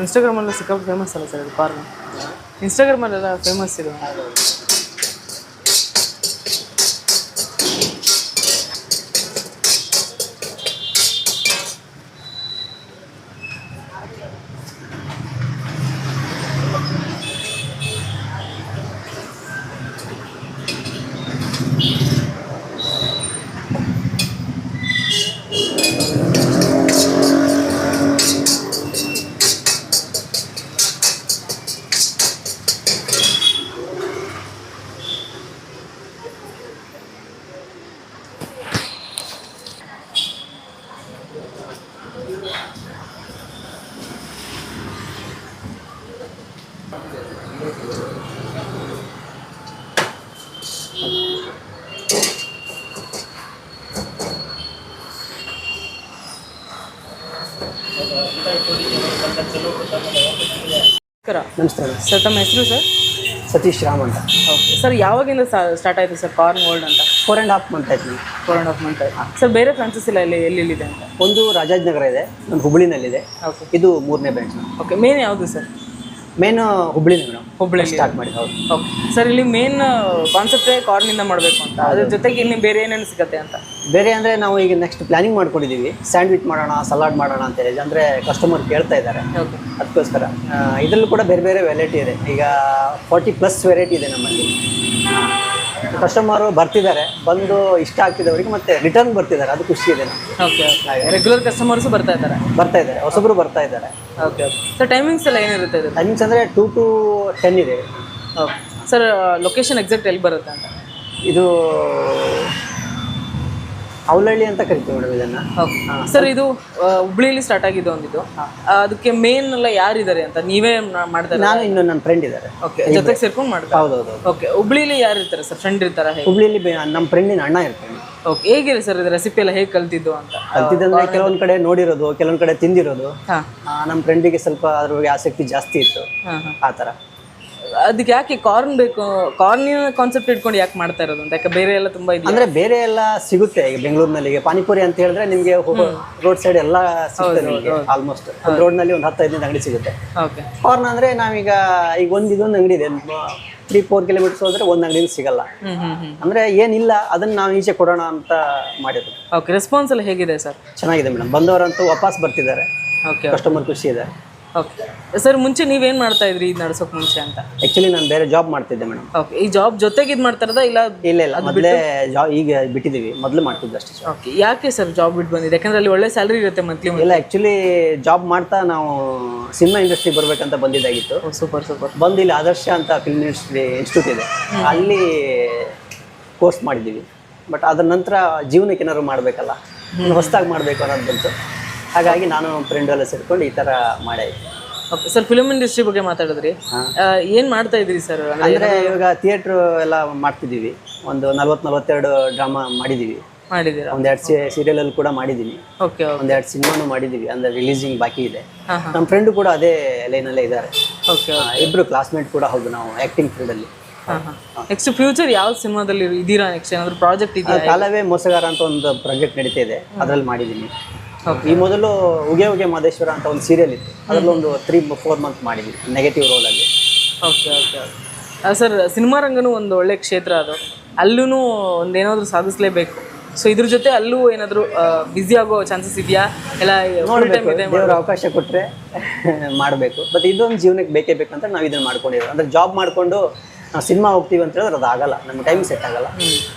ಇನ್ಸ್ಟಾಗ್ರಾಮಲ್ಲಿ ಸಿಕ್ಕಾಪಟ್ಟೆ ಫೇಮಸ್ ಅಲ್ಲ ಸರ್ ಇದು ಕಾರ್ನ್ ಇನ್ಸ್ಟಾಗ್ರಾಮಲ್ಲೆಲ್ಲ ಫೇಮಸ್ ಇದು ನಮಸ್ಕಾರ. ಸರ್ ತಮ್ಮ ಹೆಸರು ಸರ್? ಸತೀಶ್ ರಾಮ್ ಅಂತ. ಓಕೆ. ಸರ್ ಯಾವಾಗಿಂದ ಸ್ಟಾರ್ಟ್ ಆಯಿತು ಸರ್ ಕಾರ್ನ್ ವರ್ಲ್ಡ್ ಅಂತ? ಫೋರ್ ಆ್ಯಂಡ್ ಹಾಫ್ ಮಂತ್ ಆಯ್ತು. ಫೋರ್ ಆ್ಯಂಡ್ ಹಾಫ್ ಮಂತ್ ಆಯ್ತು. ಸರ್ ಬೇರೆ ಫ್ರಾನ್ಸಸ್ ಇಲ್ಲ ಇಲ್ಲಿ ಎಲ್ಲಿದೆ ಅಂತ? ಒಂದು ರಾಜಾಜ್ನಗರ ಇದೆ ಒಂದು ಹುಬ್ಳಿನಲ್ಲಿದೆ ಓಕೆ. ಇದು ಮೂರನೇ ಬ್ರಾಂಚ್ ಓಕೆ ಮೇನ್ ಯಾವುದು sir? Main Hubli madam. Hubballi start ಮಾಡಿ ಹೌದು. ಓಕೆ ಸರ್ ಇಲ್ಲಿ ಮೇನ್ ಕಾನ್ಸೆಪ್ಟೇ ಕಾರ್ನಿಂದ ಮಾಡಬೇಕು ಅಂತ. ಅದ್ರ ಜೊತೆಗೆ ಇಲ್ಲಿ ಬೇರೆ ಏನೇನು ಸಿಗುತ್ತೆ ಅಂತ? ಬೇರೆ ಅಂದರೆ ನಾವು ಈಗ ನೆಕ್ಸ್ಟ್ ಪ್ಲಾನಿಂಗ್ ಮಾಡ್ಕೊಂಡಿದ್ದೀವಿ. ಸ್ಯಾಂಡ್ವಿಚ್ ಮಾಡೋಣ ಸಲಾಡ್ ಮಾಡೋಣ ಅಂತ ಹೇಳಿ. ಅಂದರೆ ಕಸ್ಟಮರ್ ಕೇಳ್ತಾ ಇದ್ದಾರೆ. ಅದಕ್ಕೋಸ್ಕರ. ಇದರಲ್ಲೂ ಕೂಡ ಬೇರೆ ಬೇರೆ ವೆರೈಟಿ ಇದೆ. ಈಗ ಫಾರ್ಟಿ ಪ್ಲಸ್ ವೆರೈಟಿ ಇದೆ ನಮ್ಮಲ್ಲಿ. ಕಸ್ಟಮರು ಬರ್ತಿದ್ದಾರೆ ಬಂದು ಇಷ್ಟ ಆಗ್ತಿದ್ದವರಿಗೆ ಮತ್ತೆ ರಿಟರ್ನ್ ಬರ್ತಿದ್ದಾರೆ ಅದು ಖುಷಿ ಇದೆ ನಮಗೆ. ಓಕೆ ರೆಗ್ಯುಲರ್ ಕಸ್ಟಮರ್ಸ್ ಬರ್ತಾ ಇದ್ದಾರೆ? ಬರ್ತಾ ಇದ್ದಾರೆ ಹೊಸಬ್ರು ಬರ್ತಾ ಇದ್ದಾರೆ. ಓಕೆ ಓಕೆ ಸರ್ ಟೈಮಿಂಗ್ಸ್ ಎಲ್ಲ ಏನಿರುತ್ತೆ ಇದು ಟೈಮಿಂಗ್ಸ್ ಅಂದರೆ ಟೂ ಟು ಟೆನ್ ಇದೆ. ಓಕೆ ಸರ್ ಲೊಕೇಶನ್ ಎಕ್ಸಾಕ್ಟ್ ಎಲ್ಲಿ ಬರುತ್ತೆ ಅಂತ? ಇದು ಅವಲಹಳ್ಳಿ ಅಂತ ಕರಿತೀವಿ ಮೇಡಮ್ ಇದನ್ನ. ಸರ್ ಇದು ಆ, ಹುಬ್ಳಿಲಿ ಸ್ಟಾರ್ಟ್ ಆಗಿದ್ದು ಒಂದಿದ್ದು ಆ, ಅದಕ್ಕೆ ಮೇನ್ ಎಲ್ಲ ಯಾರಿದ್ದಾರೆ ಅಂತ? ನೀವೇ ಮಾ- ಮಾಡ್ತಾರೆ? ನಾನು ಇನ್ನು ನನ್ನ ಫ್ರೆಂಡ್ ಇದ್ದಾರೆ. ಓಕೆ ಜೊತೆಗೆ ಸೇರ್ಕೊಂಡು ಮಾಡ್ತಾರೆ? ಹೌದೌದು ಓಕೆ ಹುಬ್ಳಿಲಿ ಯಾರು ಇರ್ತಾರೆ ಸರ್? ಫ್ರೆಂಡ್ ಇರ್ತಾರೆ ಹೇಗೆ? ಹುಬ್ಳಿಲಿ ಬೆ- ನಮ್ಮ ಫ್ರೆಂಡಿನ ಅಣ್ಣ ಇರ್ತಾನೆ. ಓಕೆ ಹೇಗಿದೆ ಸರ್ ಇದು ರೆಸಿಪಿ ಎಲ್ಲ ಹೇಗೆ ಕಲ್ತಿದ್ದು ಅಂತ? ಕಲ್ತಿದ್ದಂದ್ರೆ ಕೆಲವೊಂದ್ ಕಡೆ ನೋಡಿರೋದು ಕೆಲವೊಂದ್ ಕಡೆ ತಿಂದಿರೋದು. ಹಾಂ. ನಮ್ಮ ಫ್ರೆಂಡಿಗೆ ಸ್ವಲ್ಪ ಅದ್ರ ಬಗ್ಗೆ ಆಸಕ್ತಿ ಜಾಸ್ತಿ ಇತ್ತು. ಹಾಂ ಹಾಂ. ಆ ಥರ ಅದಕ್ಕೆ ಯಾಕೆ ಕಾರ್ನ್ ಬೇಕು? ಕಾರ್ನಿನ ಕಾನ್ಸೆಪ್ಟ್ ಇಟ್ಕೊಂಡು ಯಾಕೆ ಮಾಡ್ತಾ ಇರೋದು ಅಂತ? ಯಾಕೆ ಬೇರೆ ಎಲ್ಲ ತುಂಬಾ ಇದೆ ಅಂದ್ರೆ ಬೇರೆ ಎಲ್ಲ ಸಿಗುತ್ತೆ ಈಗ ಬೆಂಗಳೂರಿನಲ್ಲಿ. ಈಗ ಪಾನಿಪುರಿ ಅಂತ ಹೇಳಿದ್ರೆ ನಿಮಗೆ ರೋಡ್ ಸೈಡ್ ಎಲ್ಲ ಸಿಗುತ್ತೆ ನಿಮಗೆ ಆಲ್ಮೋಸ್ಟ್ ಒಂದು ರೋಡ್ನಲ್ಲಿ ಒಂದು ಹತ್ತು ಹದಿನೈದು ಅಂಗಡಿ ಸಿಗುತ್ತೆ. ಓಕೆ. ಕಾರ್ನ್ ಅಂದ್ರೆ ನಾವೀಗ ಈಗ ಒಂದು ಇದೊಂದು ಅಂಗಡಿ ಇದೆ. ತ್ರೀ ಫೋರ್ ಕಿಲೋಮೀಟರ್ಸ್ ಹೋದ್ರೆ ಒಂದ್ ಅಂಗಡಿ ಸಿಗಲ್ಲ. ಅಂದ್ರೆ ಏನಿಲ್ಲ ಅದನ್ನ ನಾವು ಈಚೆ ಕೊಡೋಣ ಅಂತ ಮಾಡಿದ್ರು ಓಕೆ ರೆಸ್ಪಾನ್ಸ್ ಎಲ್ಲ ಹೇಗಿದೆ ಸರ್? ಚೆನ್ನಾಗಿದೆ ಮೇಡಮ್. ಬಂದವರಂತೂ ವಾಪಸ್ ಬರ್ತಿದ್ದಾರೆ. ಓಕೆ ಕಸ್ಟಮರ್ ಖುಷಿ ಇದೆ. ಓಕೆ ಸರ್ ಮುಂಚೆ ನೀವೇನು ಮಾಡ್ತಾ ಇದ್ರಿ ಇದು ನಡ್ಸೋಕೆ ಮುಂಚೆ ಅಂತ? ಆ್ಯಕ್ಚುಲಿ ನಾನು ಬೇರೆ ಜಾಬ್ ಮಾಡ್ತಿದ್ದೆ ಮೇಡಮ್ ಓಕೆ ಈ ಜಾಬ್ ಜೊತೆಗೆ ಇದು ಮಾಡ್ತಾರದ ಇಲ್ಲ ಇಲ್ಲ ಇಲ್ಲ. ಮೊದಲೇ ಜಾಬ್ ಈಗ ಬಿಟ್ಟಿದ್ದೀವಿ ಮೊದಲು ಮಾಡ್ತಿದ್ದೆ ಅಷ್ಟೇ ಸರ್ ಓಕೆ ಯಾಕೆ ಸರ್ ಜಾಬ್ ಬಿಟ್ಟು ಬಂದಿದೆ? ಯಾಕಂದ್ರೆ ಅಲ್ಲಿ ಒಳ್ಳೆ ಸ್ಯಾಲ್ರಿ ಇರುತ್ತೆ ಮಂತ್ಲಿ ಇಲ್ಲ ಆ್ಯಕ್ಚುಲಿ ಜಾಬ್ ಮಾಡ್ತಾ ನಾವು ಸಿನಿಮಾ ಇಂಡಸ್ಟ್ರಿ ಬರಬೇಕಂತ ಬಂದಿದ್ದಾಗಿತ್ತು. ಸೂಪರ್ ಸೂಪರ್ ಬಂದು ಇಲ್ಲಿ ಆದರ್ಶ ಅಂತ ಫಿಲ್ಮ್ ಇಂಡಸ್ಟ್ರಿ ಇನ್ಸ್ಟಿಟ್ಯೂಟ್ ಇದೆ. ಅಲ್ಲಿ ಕೋರ್ಸ್ ಮಾಡಿದ್ದೀವಿ. ಬಟ್ ಅದರ ನಂತರ ಜೀವನಕ್ಕೆ ಏನಾದ್ರು ಮಾಡಬೇಕಲ್ಲ? ಹೊಸದಾಗಿ ಮಾಡಬೇಕು ಅನ್ನೋದು ಬಂತು. ಹಾಗಾಗಿ ನಾನು ಫ್ರೆಂಡ್ ಎಲ್ಲ ಸೇರ್ಕೊಂಡು ಈ ತರ ಮಾಡೇ ಓಕೆ ಸರ್ ಫಿಲ್ಮ್ ಇಂಡಸ್ಟ್ರಿ ಬಗ್ಗೆ ಮಾತಾಡಿದ್ರಿ. ಆ, ಏನ್ ಮಾಡ್ತಾ ಇದ್ರಿ ಸರ್ ಅಂದ್ರೆ ಇವಾಗ ಥಿಯೇಟರ್ ಎಲ್ಲ ಮಾಡ್ತಿದೀವಿ ಒಂದು ನಲ್ವತ್ತು ನಲ್ವತ್ತೆರಡು ಡ್ರಾಮಾ ಮಾಡಿದೀವಿ ಮಾಡಿದ್ದೀರಾ? ಒಂದೆರಡು ಸೀರಿಯಲ್ ಅಲ್ಲಿ ಕೂಡ ಮಾಡಿದೀನಿ ಓಕೆ ಒಂದೆರಡು ಸಿನಿಮಾನು ಮಾಡಿದೀವಿ ಅಂದ್ರೆ ರಿಲೀಸಿಂಗ್ ಬಾಕಿ ಇದೆ. ನಮ್ಮ ಫ್ರೆಂಡ್ ಕೂಡ ಅದೇ ಲೈನಲ್ಲೇ ಇದ್ದಾರೆ. ಓಕೆ ಇಬ್ಬರು ಕ್ಲಾಸ್ಮೇಟ್ ಕೂಡ ಹೌದು ನಾವು ಆಕ್ಟಿಂಗ್ ಫೀಲ್ಡ್ ಅಲ್ಲಿ. ನೆಕ್ಸ್ಟ್ ಫ್ಯೂಚರ್ ಯಾವ ಸಿನಿಮಾದಲ್ಲಿ ಇದೀರಾ ನೆಕ್ಸ್ಟ್ ಏನಾದ್ರು ಪ್ರಾಜೆಕ್ಟ್ ಇದೆಯಾ ಕಾಲವೇ ಮೋಸಗಾರ ಅಂತ ಒಂದು ಪ್ರಾಜೆಕ್ಟ್ ನಡೀತಾ ಇದೆ. ಅದರಲ್ಲಿ ಮಾಡಿದ್ದೀನಿ. ಈ ಮೊದಲು ಉಗೆ ಉಗೆ ಮಾದೇಶ್ವರ ಅಂತ ಒಂದು ಸೀರಿಯಲ್ ಇತ್ತು. ಅದರಲ್ಲಿ ಒಂದು ತ್ರೀ ಫೋರ್ ಮಂತ್ ಮಾಡಿದ್ವಿ negative role okay okay sir cinema ರಂಗನೂ ಒಂದು ಒಳ್ಳೆ ಕ್ಷೇತ್ರ ಅದು. ಅಲ್ಲೂ ಒಂದೇನಾದರೂ ಸಾಧಿಸಲೇಬೇಕು. ಸೊ ಇದ್ರ ಜೊತೆ ಅಲ್ಲೂ ಏನಾದರೂ ಬ್ಯುಸಿ ಆಗೋ ಚಾನ್ಸಸ್ ಇದೆಯಾ? ಎಲ್ಲ ದೇವರ ಅವಕಾಶ ಕೊಟ್ಟರೆ ಮಾಡಬೇಕು. ಬಟ್ ಇದೊಂದು ಜೀವನಕ್ಕೆ ಬೇಕೇ ಬೇಕಂತ ನಾವು ಇದನ್ನು ಮಾಡ್ಕೊಂಡಿರೋದು. ಅಂದ್ರೆ ಜಾಬ್ ಮಾಡಿಕೊಂಡು ನಾವು ಸಿನಿಮಾ ಹೋಗ್ತೀವಿ ಅಂತ ಹೇಳಿದ್ರೆ ಅದು ಆಗಲ್ಲ ನಮ್ಮ ಟೈಮ್ ಸೆಟ್ ಆಗಲ್ಲ.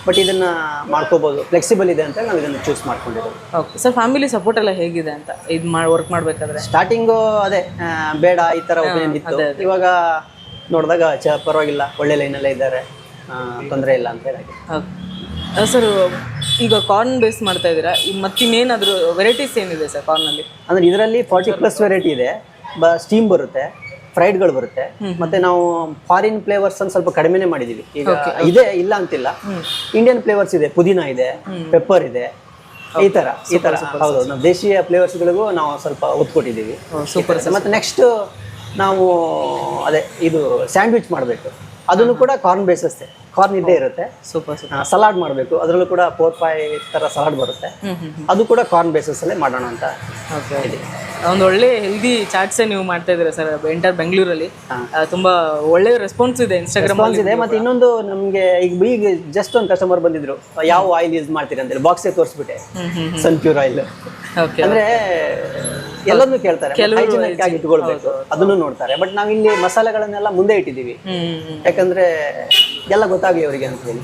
ಬಟ್ ಇದನ್ನು ಮಾಡ್ಕೋಬೋದು. ಫ್ಲೆಕ್ಸಿಬಲ್ ಇದೆ ಅಂತ ನಾವು ಇದನ್ನು ಚೂಸ್ ಮಾಡ್ಕೊಂಡಿರೋದು ಓಕೆ ಸರ್ ಫ್ಯಾಮಿಲಿ ಸಪೋರ್ಟ್ ಎಲ್ಲ ಹೇಗಿದೆ ಅಂತ ಇದು ಮಾಡಿ ವರ್ಕ್ ಮಾಡಬೇಕಾದ್ರೆ? ಸ್ಟಾರ್ಟಿಂಗು ಅದೇ ಬೇಡ ಈ ಥರ ಒಪಿನಿಯನ್ ಇತ್ತು. ಇವಾಗ ನೋಡಿದಾಗ ಚ ಪರವಾಗಿಲ್ಲ ಒಳ್ಳೆ ಲೈನಲ್ಲೇ ಇದ್ದಾರೆ. ತೊಂದರೆ ಇಲ್ಲ ಅಂತ ಹೇಳಿ ಓಕೆ ಸರ್ ಈಗ ಕಾರ್ನ್ ಬೇಸ್ ಮಾಡ್ತಾ ಇದ್ದೀರಾ? ಈಗ ಮತ್ತಿನ್ನೇನಾದರೂ ವೆರೈಟೀಸ್ ಏನಿದೆ ಸರ್ ಕಾರ್ನಲ್ಲಿ ಅಂದ್ರೆ ಇದರಲ್ಲಿ ಫಾರ್ಟಿ ಪ್ಲಸ್ ವೆರೈಟಿ ಇದೆ. ಬ ಸ್ಟೀಮ್ ಬರುತ್ತೆ. ಫ್ರೈಡ್ಗಳು ಬರುತ್ತೆ. ಮತ್ತೆ ನಾವು ಫಾರಿನ್ ಫ್ಲೇವರ್ಸ್ ಅನ್ನು ಸ್ವಲ್ಪ ಕಡಿಮೆನೆ ಮಾಡಿದೀವಿ. ಈಗ ಇದೆ ಇಲ್ಲ ಅಂತಿಲ್ಲ. ಇಂಡಿಯನ್ ಫ್ಲೇವರ್ಸ್ ಇದೆ ಪುದೀನ ಇದೆ ಪೆಪ್ಪರ್ ಇದೆ. ಈ ತರ ಈ ತರ. ಹೌದು ನಾವು ದೇಶೀಯ ಫ್ಲೇವರ್ಸ್ಗಳಿಗೂ ನಾವು ಸ್ವಲ್ಪ ಒತ್ತು ಕೊಟ್ಟಿದ್ದೀವಿ ಸೂಪರ್ ಮತ್ತೆ ನೆಕ್ಸ್ಟ್ ನಾವು ಅದೇ ಇದು ಸ್ಯಾಂಡ್ವಿಚ್ ಮಾಡಬೇಕು. ಅದನ್ನು ಕೂಡ ಕಾರ್ನ್ ಬೇಸಸ್ ಕಾರ್ನ್ ಇದ್ದೇ ಇರುತ್ತೆ. ಸೂಪರ್ ಸಲಾಡ್ ಮಾಡಬೇಕು. ಅದರಲ್ಲೂ ಕೂಡ ಫೋರ್ ಫೈವ್ ತರ ಸಲಾಡ್ ಬರುತ್ತೆ. ಅದು ಕೂಡ ಕಾರ್ನ್ ಬೇಸಸ್ ಅಲ್ಲೇ ಮಾಡೋಣ ಅಂತ ಓಕೆ ಒಂದು ಒಳ್ಳೆ ಹೆಲ್ದಿ ಚಾಟ್ಸ್ ನೀವು ಮಾಡ್ತಾ ಇದ್ದೀರಾ ಸರ್ ಎಂಟರ್ ಬೆಂಗಳೂರಲ್ಲಿ ತುಂಬಾ ಒಳ್ಳೆ ರೆಸ್ಪಾನ್ಸ್ ಇದೆ ಇನ್ಸ್ಟಾಗ್ರಾಮ್ ಇದೆ ಮತ್ತೆ ಇನ್ನೊಂದು ನಮಗೆ ಈಗ ಈಗ ಜಸ್ಟ್ ಒಂದು ಕಸ್ಟಮರ್ ಬಂದಿದ್ರು. ಯಾವ ಆಯಿಲ್ ಯೂಸ್ ಮಾಡ್ತೀರಿ ಅಂತೇಳಿ ಬಾಕ್ಸೇ ತೋರಿಸ್ಬಿಟ್ಟೆ. Hmm hmm sun pure oil okay ಅಂದ್ರೆ ಎಲ್ಲದನ್ನೂ ಕೇಳ್ತಾರೆ hygienic ಆಗಿ ಇಟ್ಕೊಳ್ಬೇಕು. ಅದನ್ನು ನೋಡ್ತಾರೆ. ಬಟ್ ನಾವಿಲ್ಲಿ ಮಸಾಲೆಗಳನ್ನೆಲ್ಲ ಮುಂದೆ ಇಟ್ಟಿದ್ದೀವಿ. ಯಾಕಂದ್ರೆ ಎಲ್ಲ ಗೊತ್ತಾಗಲಿ ಅವರಿಗೆ ಅಂತ ಹೇಳಿ.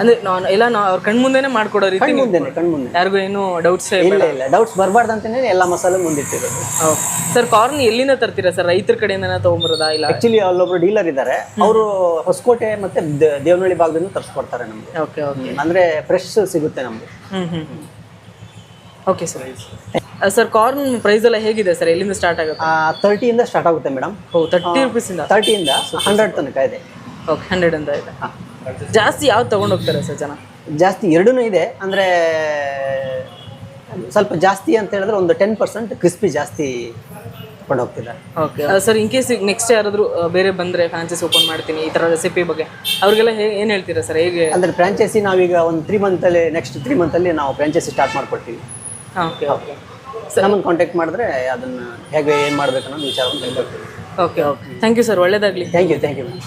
ಅಂದ್ರೆ ನಾನು ಎಲ್ಲ ನಾವು ಅವ್ರ ಕಣ್ ಮುಂದೆನೆ ಮಾಡ್ಕೊಡೋ ರೀತಿ ಮುಂದೆ ಮುಂದೆನೆ ಕಣ್ ಮುಂದೆ. ಯಾರಿಗೂ ಏನು ಡೌಟ್ಸ್ ಇಲ್ಲ ಇಲ್ಲ ಡೌಟ್ಸ್ ಬರಬಾರ್ದು ಅಂತಾನೆ ಎಲ್ಲ ಮಸಾಲೆ ಮುಂದಿಟ್ಟಿರೋದು. ಸರ್ ಕಾರ್ನ್ ಎಲ್ಲಿಂದ ತರ್ತೀರಾ ಸರ್ ರೈತರ ಕಡೆಯಿಂದನೇ ತಗೊಂಬರೋದಾ ಇಲ್ಲ? ಆಕ್ಚುಲಿ ಅಲ್ಲೊಬ್ರು ಡೀಲರ್ ಇದ್ದಾರೆ ಅವರು ಹೊಸಕೋಟೆ ಮತ್ತೆ ದೇವನಹಳ್ಳಿ ಭಾಗದಿಂದ ತರ್ಸ್ಕೊಡ್ತಾರೆ ನಮ್ಗೆ. ಓಕೆ ಓಕೆ ಅಂದ್ರೆ ಫ್ರೆಶ್ ಸಿಗುತ್ತೆ ನಮ್ಗೆ. ಹ್ಮ್ ಹ್ಮ್. Okay sir sir corn price ಎಲ್ಲ ಹೇಗಿದೆ ಸರ್ ಎಲ್ಲಿಂದ ಸ್ಟಾರ್ಟ್ ಆಗುತ್ತೆ? ತರ್ಟಿಯಿಂದ ಸ್ಟಾರ್ಟ್ ಆಗುತ್ತೆ ಮೇಡಮ್ ಓ ತರ್ಟಿ ರುಪೀಸಿಂದ ತರ್ಟಿಯಿಂದ ಹಂಡ್ರೆಡ್ ತನಕ ಇದೆ. ಓಕೆ ಹಂಡ್ರೆಡ್ ಅಂತ ಇದೆ. ಜಾಸ್ತಿ ಯಾವ್ದು ತಗೊಂಡು ಹೋಗ್ತಾರೆ ಸರ್ ಜನ? ಜಾಸ್ತಿ ಎರಡೂ ಇದೆ ಅಂದ್ರೆ ಸ್ವಲ್ಪ ಜಾಸ್ತಿ ಅಂತ ಹೇಳಿದ್ರೆ ಒಂದು ಟೆನ್ ಪರ್ಸೆಂಟ್ ಕ್ರಿಸ್ಪಿ ಜಾಸ್ತಿ ತಗೊಂಡು ಹೋಗ್ತಿದ್ದಾರೆ. Okay sir in case next ಯಾರಾದರೂ ಬೇರೆ ಬಂದರೆ ಫ್ರಾಂಚೈಸ್ ಓಪನ್ ಮಾಡ್ತೀನಿ ಈ ಥರ ರೆಸಿಪಿ ಬಗ್ಗೆ. ಅವ್ರಿಗೆಲ್ಲ ಹೇಗೆ ಏನು ಹೇಳ್ತೀರಾ ಸರ್ ಹೇಗೆ? ಅಂದರೆ ಫ್ರಾಂಚೈಸಿ ನಾವೀಗ ಒಂದು ತ್ರೀ ಮಂತಲ್ಲಿ ನೆಕ್ಸ್ಟ್ ತ್ರೀ ಮಂತಲ್ಲಿ ನಾವು ಫ್ರಾಂಚೈಸಿ ಸ್ಟಾರ್ಟ್ ಮಾಡ್ಕೊಡ್ತೀವಿ. ಓಕೆ ಓಕೆ ನಮ್ಮನ್ನು ಕಾಂಟ್ಯಾಕ್ಟ್ ಮಾಡಿದ್ರೆ ಅದನ್ನ ಹೇಗೆ ಏನು ಮಾಡ್ಬೇಕು ಅನ್ನೋದು ವಿಚಾರವನ್ನು okay okay thank you sir ಒಳ್ಳೇದಾಗಲಿ. Thank you thank you ma'am